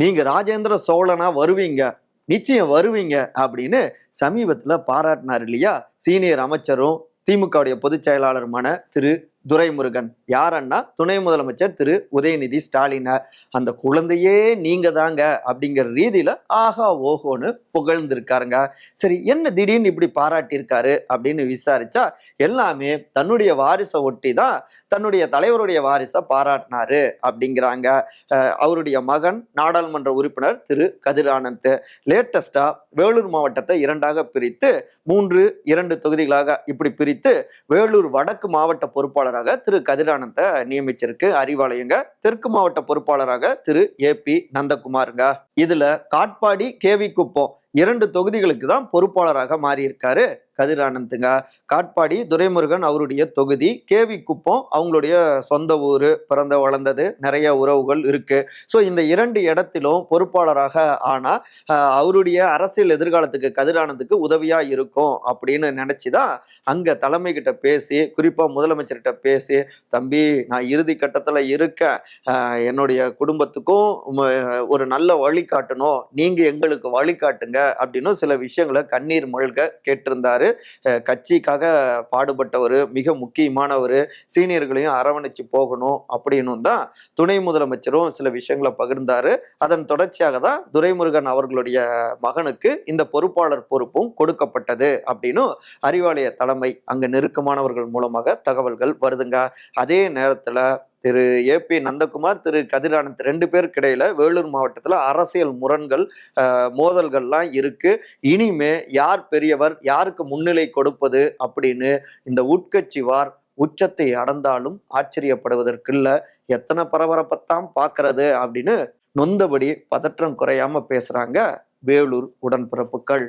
நீங்கள் ராஜேந்திர சோழனா வருவீங்க நிச்சயம் வருவீங்க அப்படின்னு சமீபத்தில் பாராட்டினார் இல்லையா? சீனியர் அமைச்சரும் திமுகவுடைய பொதுச் செயலாளருமான திரு துரைமுருகன். யாரன்னா துணை முதலமைச்சர் திரு. உதயநிதி ஸ்டாலினை. அந்த குழந்தையே நீங்க தாங்க அப்படிங்கிற ரீதியில ஆஹா ஓஹோன்னு புகழ்ந்திருக்காருங்க. சரி என்ன திடீர்னு இப்படி பாராட்டியிருக்காரு அப்படின்னு விசாரிச்சா எல்லாமே தன்னுடைய வாரிசை ஒட்டி தான் தன்னுடைய தலைவருடைய வாரிசை பாராட்டினாரு அப்படிங்கிறாங்க. அவருடைய மகன் நாடாளுமன்ற உறுப்பினர் திரு. கதிர் ஆனந்த் லேட்டஸ்டா வேலூர் மாவட்டத்தை இரண்டாக பிரித்து மூன்று இரண்டு தொகுதிகளாக இப்படி பிரித்து வேலூர் வடக்கு மாவட்ட பொறுப்பாளர் பொறுப்பாளராக திரு கதிரானந்த நியமிச்சிருக்கு. அறிவாலயங்க தெற்கு மாவட்ட பொறுப்பாளராக திரு ஏ பி நந்தகுமாருங்க. இதுல காட்பாடி கேவி குப்பம் இரண்டு தொகுதிகளுக்கு தான் பொறுப்பாளராக மாறியிருக்காரு கதிரானந்துங்க காட்பாடி துரைமுருகன் அவருடைய தொகுதி கேவி குப்பம் அவங்களுடைய சொந்த ஊர் பிறந்த வளர்ந்தது நிறைய உறவுகள் இருக்கு. ஸோ இந்த இரண்டு இடத்திலும் பொறுப்பாளராக ஆனா அவருடைய அரசியல் எதிர்காலத்துக்கு கதிரானந்துக்கு உதவியா இருக்கும் அப்படின்னு நினைச்சுதான் அங்க தலைமை கிட்ட பேசி குறிப்பா முதலமைச்சர்கிட்ட பேசி தம்பி நான் இறுதி கட்டத்துல இருக்கேன். என்னுடைய குடும்பத்துக்கும் ஒரு நல்ல வழிகாட்டணும். நீங்கள் நீங்க எங்களுக்கு வழிகாட்டுங்க. அப்படின்னு சில விஷயங்களை கண்ணீர் மல்க கேட்டிருந்தாரு. கட்சிக்காக பாடுபட்டவர் மிக முக்கியமானவர் சீனியர்களையும் அரவணைச்சு போகணும் அப்படின்னு தான் துணை முதலமைச்சரும் சில விஷயங்களை பகிர்ந்தாரு. அதன் தொடர்ச்சியாக தான் துரைமுருகன் அவர்களுடைய மகனுக்கு இந்த பொறுப்பாளர் பொறுப்பும் கொடுக்கப்பட்டது அப்படின்னு அறிவாலய தலைமை அங்க நெருக்கமானவர்கள் மூலமாக தகவல்கள் வருதுங்க. அதே நேரத்தில் திரு ஏ பி நந்தகுமார் திரு கதிரானந்த் ரெண்டு பேருக்கு இடையில வேலூர் மாவட்டத்தில் அரசியல் முரண்கள் மோதல்கள்லாம் இருக்கு. இனிமே யார் பெரியவர் யாருக்கு முன்னிலை கொடுப்பது அப்படின்னு இந்த உட்கட்சி வார் உச்சத்தை அடர்ந்தாலும் ஆச்சரியப்படுவதற்கில்ல. எத்தனை பரபரப்பத்தான் பார்க்கறது அப்படின்னு நொந்தபடி பதற்றம் குறையாம பேசுறாங்க வேலூர் உடன்பிறப்புகள்.